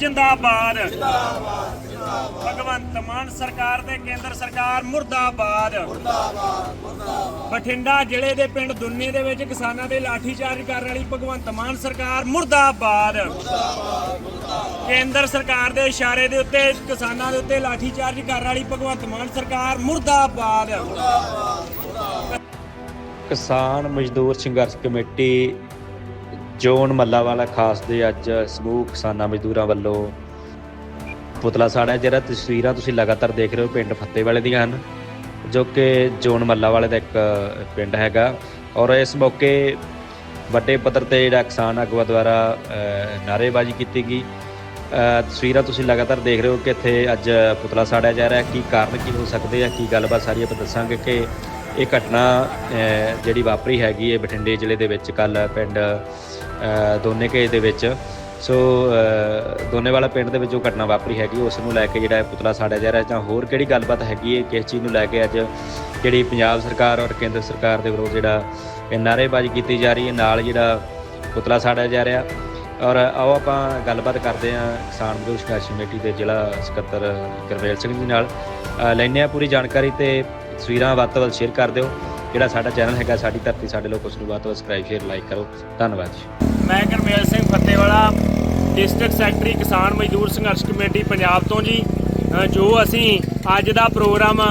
ਜਿੰਦਾਬਾਦ। ਭਗਵੰਤ ਮਾਨ ਸਰਕਾਰ ਤੇ ਕੇਂਦਰ ਸਰਕਾਰ ਮੁਰਦਾਬਾਦ। ਬਠਿੰਡਾ ਜ਼ਿਲ੍ਹੇ ਦੇ ਪਿੰਡ ਦੁੰਨੇ ਦੇ ਵਿੱਚ ਕਿਸਾਨਾਂ ਦੇ ਲਾਠੀਚਾਰਜ ਕਰਨ ਵਾਲੀ ਭਗਵੰਤ ਮਾਨ ਸਰਕਾਰ ਮੁਰਦਾਬਾਦ। ਕੇਂਦਰ ਸਰਕਾਰ ਦੇ ਇਸ਼ਾਰੇ ਦੇ ਉੱਤੇ, ਕਿਸਾਨਾਂ ਦੇ ਉੱਤੇ ਲਾਠੀਚਾਰਜ ਕਰਨ ਵਾਲੀ ਭਗਵੰਤ ਮਾਨ ਸਰਕਾਰ ਮੁਰਦਾਬਾਦ। ਕਿਸਾਨ ਮਜ਼ਦੂਰ ਸੰਘਰਸ਼ ਕਮੇਟੀ ਜੋਨ ਮੱਲਾਵਾਲਾ ਖਾਸ ਦੇ ਅੱਜ ਸਮੂਹ ਕਿਸਾਨਾਂ ਮਜ਼ਦੂਰਾਂ ਵੱਲੋਂ ਪੁਤਲਾ ਸਾੜਿਆ ਜਿਹੜਾ ਤਸਵੀਰਾਂ ਤੁਸੀਂ ਲਗਾਤਾਰ ਦੇਖ ਰਹੇ ਹੋ ਪਿੰਡ ਫੱਤੇਵਾਲੇ ਦੀਆਂ ਹਨ ਜੋ ਕਿ ਜੋਨ ਮੱਲਾਵਾਲੇ ਦਾ ਇੱਕ ਪਿੰਡ ਹੈਗਾ। ਔਰ ਇਸ ਮੌਕੇ ਵੱਡੇ ਪੱਧਰ ਤੇ ਜਿਹੜਾ ਕਿਸਾਨ ਆਗੂਆਂ ਦੁਆਰਾ ਅ, ਨਾਅਰੇਬਾਜ਼ੀ ਕੀਤੀ ਗਈ। ਤਸਵੀਰਾਂ ਤੁਸੀਂ ਲਗਾਤਾਰ ਦੇਖ ਰਹੇ ਹੋ ਕਿ ਇੱਥੇ ਅੱਜ ਪੁਤਲਾ ਸਾੜਿਆ ਜਾ ਰਿਹਾ ਕੀ ਕਾਰਨ ਕੀ ਹੋ ਸਕਦੇ ਆ? ਕੀ ਗੱਲਬਾਤ ਸਾਰੀ ਆਪਾਂ ਦੱਸਾਂਗੇ ਕਿ ਇਹ ਘਟਨਾ ਜਿਹੜੀ ਵਾਪਰੀ ਹੈਗੀ ਹੈ ਬਠਿੰਡੇ ਜ਼ਿਲ੍ਹੇ ਦੇ ਵਿੱਚ ਕੱਲ ਪਿੰਡ ਦੋਨੇ ਕੇ ਦੇ ਵਿੱਚ। ਸੋ ਦੋਨੇ ਵਾਲਾ ਪਿੰਡ ਦੇ ਵਿੱਚ ਜੋ ਘਟਨਾ ਵਾਪਰੀ ਹੈਗੀ ਉਸ ਨੂੰ ਲੈ ਕੇ ਜਿਹੜਾ ਪੁਤਲਾ ਸਾੜਿਆ ਜਾ ਰਿਹਾ ਜਾਂ ਹੋਰ ਕਿਹੜੀ ਗੱਲਬਾਤ ਹੈਗੀ ਹੈ ਕਿਸ ਚੀਜ਼ ਨੂੰ ਲੈ ਕੇ ਅੱਜ ਜਿਹੜੀ ਪੰਜਾਬ ਸਰਕਾਰ ਔਰ ਕੇਂਦਰ ਸਰਕਾਰ ਦੇ ਵਿਰੋਧ ਜਿਹੜਾ ਇਹ ਨਾਅਰੇਬਾਜ਼ੀ ਕੀਤੀ ਜਾ ਰਹੀ ਹੈ ਨਾਲ ਜਿਹੜਾ ਪੁਤਲਾ ਸਾੜਿਆ ਜਾ ਰਿਹਾ। ਔਰ ਆਓ ਆਪਾਂ ਗੱਲਬਾਤ ਕਰਦੇ ਹਾਂ ਕਿਸਾਨ ਮਜ਼ਦੂਰ ਸੰਘਰਸ਼ ਕਮੇਟੀ ਦੇ ਜ਼ਿਲ੍ਹਾ ਸਕੱਤਰ ਗੁਰਵੇਲ ਸਿੰਘ ਜੀ ਨਾਲ। ਅ, ਲੈਂਦੇ ਹਾਂ ਪੂਰੀ ਜਾਣਕਾਰੀ ਤੇ ਤਸਵੀਰਾਂ ਵੱਧ ਤੋਂ ਵੱਧ ਸ਼ੇਅਰ ਕਰ ਦਿਓ। ਜਿਹੜਾ ਸਾਡਾ ਚੈਨਲ ਹੈਗਾ, ਸਾਡੀ ਧਰਤੀ ਸਾਡੇ ਲੋਕ ਉਸ ਨੂੰ ਵੱਧ ਤੋਂ ਵੱਧ ਸਬਸਕ੍ਰਾਈਬ ਸ਼ੇਅਰ ਲਾਈਕ ਕਰੋ। ਧੰਨਵਾਦ ਜੀ। ਮੈਂ ਗੁਰਮੇਲ ਸਿੰਘ ਫੱਤੇਵਾਲਾ ਡਿਸਟ੍ਰਿਕਟ ਸੈਕਟਰੀ ਕਿਸਾਨ ਮਜ਼ਦੂਰ ਸੰਘਰਸ਼ ਕਮੇਟੀ ਪੰਜਾਬ ਤੋਂ ਜੀ। ਜੋ ਅਸੀਂ ਅੱਜ ਦਾ ਪ੍ਰੋਗਰਾਮ,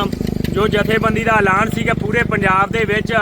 ਜੋ ਜਥੇਬੰਦੀ ਦਾ ਐਲਾਨ ਸੀਗਾ ਪੂਰੇ ਪੰਜਾਬ ਦੇ ਵਿੱਚ,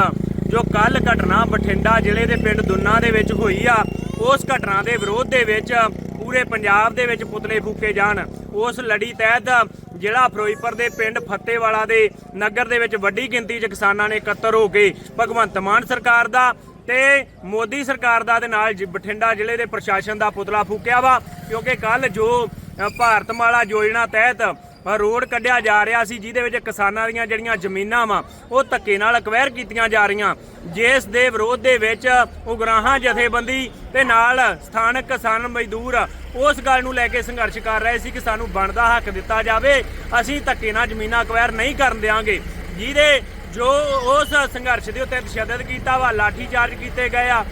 ਜੋ ਕੱਲ ਘਟਨਾ ਬਠਿੰਡਾ ਜ਼ਿਲ੍ਹੇ ਦੇ ਪਿੰਡ ਦੁੰਨਾ ਦੇ ਵਿੱਚ ਹੋਈ ਆ ਉਸ ਘਟਨਾ ਦੇ ਵਿਰੋਧ ਦੇ ਵਿੱਚ ਪੂਰੇ ਪੰਜਾਬ ਦੇ ਵਿੱਚ ਪੁਤਲੇ ਫੂਕੇ ਜਾਣ। ਉਸ ਲੜੀ ਤਹਿਤ ਜ਼ਿਲ੍ਹਾ ਫਿਰੋਜ਼ਪੁਰ ਦੇ ਪਿੰਡ ਫੱਤੇਵਾਲਾ ਦੇ ਨਗਰ ਦੇ ਵਿੱਚ ਵੱਡੀ ਗਿਣਤੀ 'ਚ ਕਿਸਾਨਾਂ ਨੇ ਇਕੱਤਰ ਹੋ ਕੇ ਭਗਵੰਤ ਮਾਨ ਸਰਕਾਰ ਦਾ ਤੇ ਮੋਦੀ ਸਰਕਾਰ ਦਾ ਦੇ ਨਾਲ ਜ- ਬਠਿੰਡਾ ਜ਼ਿਲ੍ਹੇ ਦੇ ਪ੍ਰਸ਼ਾਸਨ ਦਾ ਪੁਤਲਾ ਫੂਕਿਆ ਵਾ। ਕਿਉਂਕਿ ਕੱਲ ਜੋ ਅ, ਭਾਰਤਮਾਲਾ ਯੋਜਨਾ ਤਹਿਤ ਰੋਡ ਕੱਢਿਆ ਜਾ ਰਿਹਾ ਸੀ, ਜਿਹਦੇ ਵਿੱਚ ਕਿਸਾਨਾਂ ਦੀਆਂ ਜਿਹੜੀਆਂ ਜ਼ਮੀਨਾਂ ਵਾ, ਉਹ ਧੱਕੇ ਨਾਲ ਅਕਵਾਇਰ ਕੀਤੀਆਂ ਜਾ ਰਹੀਆਂ। ਜਿਸ ਦੇ ਵਿਰੋਧ ਦੇ ਵਿੱਚ ਉਗਰਾਹਾਂ ਜਥੇਬੰਦੀ ਤੇ ਨਾਲ ਸਥਾਨਕ ਕਿਸਾਨ ਮਜ਼ਦੂਰ ਉਸ ਗੱਲ ਨੂੰ ਲੈ ਕੇ ਸੰਘਰਸ਼ ਕਰ ਰਹੇ ਸੀ ਕਿ ਸਾਨੂੰ ਬਣਦਾ ਹੱਕ ਦਿੱਤਾ ਜਾਵੇ, ਅਸੀਂ ਧੱਕੇ ਨਾਲ ਜ਼ਮੀਨਾਂ ਅਕਵਾਇਰ ਨਹੀਂ ਕਰਨ ਦੇਵਾਂਗੇ ਜਿਹਦੇ ਜੋ ਉਸ ਸੰਘਰਸ਼ ਦੇ ਉੱਤੇ ਤਸ਼ੱਦਦ ਕੀਤਾ ਵਾ, ਲਾਠੀ ਚਾਰਜ ਕੀਤੇ ਗਏ ਆ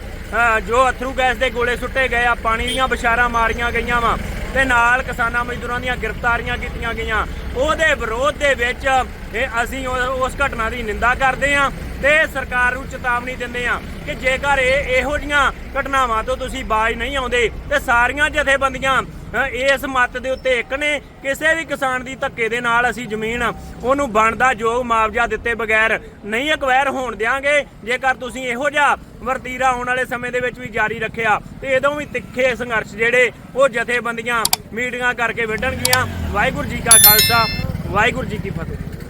ਜੋ ਅਥਰੂ ਗੈਸ ਦੇ ਗੋਲੇ ਸੁੱਟੇ ਗਏ ਆ, ਪਾਣੀ ਦੀਆਂ ਬਸ਼ਾਰਾਂ ਮਾਰੀਆਂ ਗਈਆਂ ਵਾ। ਤੇ ਨਾਲ ਕਿਸਾਨਾਂ ਮਜ਼ਦੂਰਾਂ ਦੀਆਂ ਗ੍ਰਿਫਤਾਰੀਆਂ ਕੀਤੀਆਂ ਗਈਆਂ। ਉਹਦੇ ਵਿਰੋਧ ਦੇ ਵਿੱਚ ਇਹ ਅਸੀਂ ਉਸ ਘਟਨਾ ਦੀ ਨਿੰਦਾ ਕਰਦੇ ਹਾਂ। ਤੇ ਸਰਕਾਰ ਨੂੰ ਚੇਤਾਵਨੀ ਦਿੰਦੇ ਆ ਕਿ ਜੇਕਰ ਇਹ ਇਹੋ ਜੀਆਂ ਘਟਨਾਵਾਂ ਤੋਂ ਤੁਸੀਂ ਬਾਜ ਨਹੀਂ ਆਉਂਦੇ, ਤੇ ਸਾਰੀਆਂ ਜਥੇਬੰਦੀਆਂ ਇਸ ਮੱਤ ਦੇ ਉੱਤੇ ਇੱਕ ਨੇ, ਕਿਸੇ ਵੀ ਕਿਸਾਨ ਦੀ ਧੱਕੇ ਦੇ ਨਾਲ ਅਸੀਂ ਜ਼ਮੀਨ, ਉਹਨੂੰ ਬਣਦਾ ਯੋਗ ਮੁਆਵਜ਼ਾ ਦਿੱਤੇ ਬਗੈਰ ਨਹੀਂ ਅਕਵਾਇਰ ਹੋਣ ਦਿਆਂਗੇ, ਜੇਕਰ ਤੁਸੀਂ ਇਹੋ ਜਿਹਾ ਵਰਤੀਰਾ ਆਉਣ ਵਾਲੇ ਸਮੇਂ ਦੇ ਵਿੱਚ ਵੀ ਜਾਰੀ ਰੱਖਿਆ, ਤੇ ਇਦੋਂ ਵੀ ਤਿੱਖੇ ਸੰਘਰਸ਼ ਜਿਹੜੇ ਉਹ ਜਥੇਬੰਦੀਆਂ ਮੀਟਿੰਗਾਂ ਕਰਕੇ ਵਿੱਢਣਗੀਆਂ। ਵਾਹਿਗੁਰੂ ਜੀ ਕਾ ਖਾਲਸਾ, ਵਾਹਿਗੁਰੂ ਜੀ ਕੀ ਫਤਿਹ।